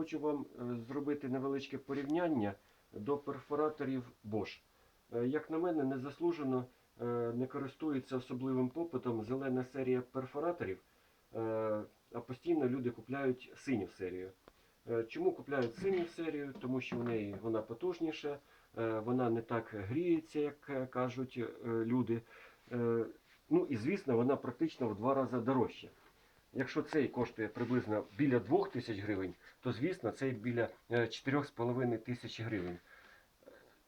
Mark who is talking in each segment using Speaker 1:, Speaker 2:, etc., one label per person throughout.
Speaker 1: хочу вам е, зробити невеличке порівняння до перфораторів Bosch. Е, Як на мене, незаслужено е, не користується особливим попитом зелена серія перфораторів, а постійно люди купляють синю серію. Чому купляють синю серію? Тому що в неї вона потужніша, вона не так гріється, як кажуть люди. Ну і звісно, вона практично в два рази дорожча. Якщо цей коштує приблизно біля 2 тисяч гривень, то звісно цей біля е, 4,5 тисяч гривень.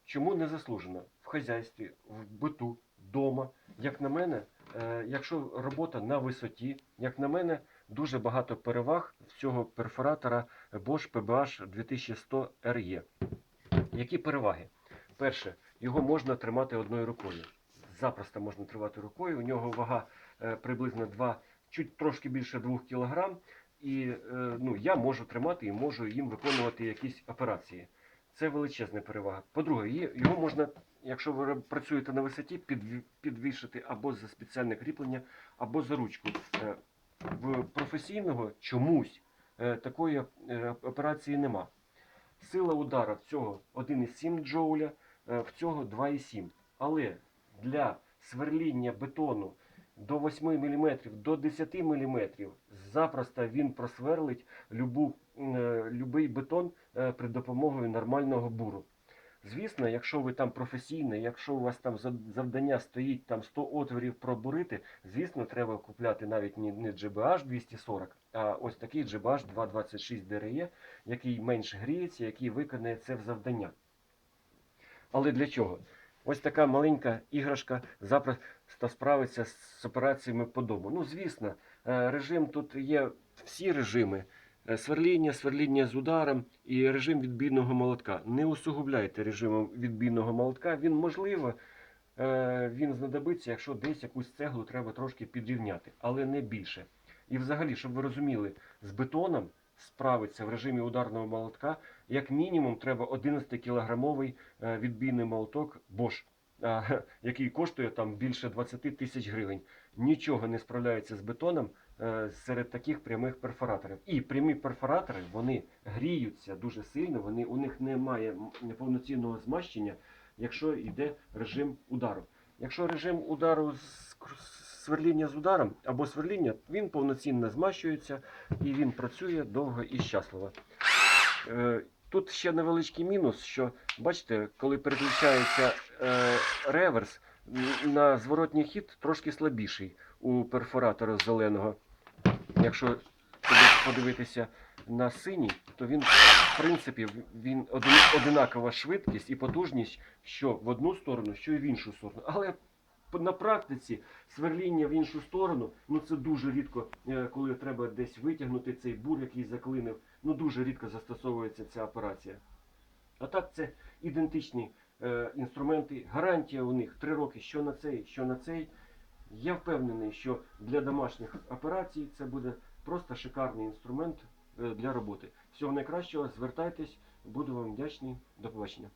Speaker 1: Чому не заслужено? В хазяйстві, в биту, вдома. Як на мене, е, якщо робота на висоті, як на мене, дуже багато переваг цього перфоратора Bosch PBH 2100 RE. Які переваги? Перше, його можна тримати одною рукою. Запросто можна тримати рукою. У нього вага е, приблизно 2, чуть трошки більше 2 кг. І е, ну, я можу тримати і можу їм виконувати якісь операції. Це величезна перевага. По-друге, його можна, якщо ви працюєте на висоті, підвішити або за спеціальне кріплення, або за ручку. Е, В професійного чомусь е, такої операції нема. Сила удара в цього 1,7 джоуля, в цього 2,7. Але для сверління бетону до 8 мм, до 10 мм запросто він просверлить любу, е, любий бетон е, при допомогою нормального буру. Звісно, якщо ви там професійний, якщо у вас там завдання стоїть там 100 отворів пробурити, звісно, треба купляти навіть не, GBH 240, а ось такий GBH 226 DRE, який менш гріється, який виконає це в завдання. Але для чого? Ось така маленька іграшка запросто справиться з операціями по дому. Ну, звісно, е, режим тут є всі режими. Е, Сверління, сверління з ударом і режим відбійного молотка. Не усугубляйте режимом відбійного молотка. Він можливо, е, він знадобиться, якщо десь якусь цеглу треба трошки підрівняти, але не більше. І взагалі, щоб ви розуміли, з бетоном справиться в режимі ударного молотка, як мінімум, треба 11-кілограмовий е, відбійний молоток Bosch, який коштує там більше 20 тисяч гривень. Нічого не справляється з бетоном е, серед таких прямих перфораторів. І прямі перфоратори вони гріються дуже сильно, вони, у них немає повноцінного змащення, якщо йде режим удару. Якщо режим удару з сверління з ударом або сверління, він повноцінно змащується і він працює довго і щасливо. Е, Тут ще невеличкий мінус, що бачите, коли переключається е, реверс, на зворотній хід трошки слабіший у перфоратора зеленого. Якщо подивитися на синій, то він, в принципі, він одинакова швидкість і потужність, що в одну сторону, що і в іншу сторону. Але на практиці сверління в іншу сторону, ну це дуже рідко, е, коли треба десь витягнути цей бур, який заклинив. Ну дуже рідко застосовується ця операція. А так це ідентичні е, інструменти, гарантія у них 3 роки, що на цей, що на цей. Я впевнений, що для домашніх операцій це буде просто шикарний інструмент е, для роботи. Всього найкращого, звертайтесь, буду вам вдячний. До побачення.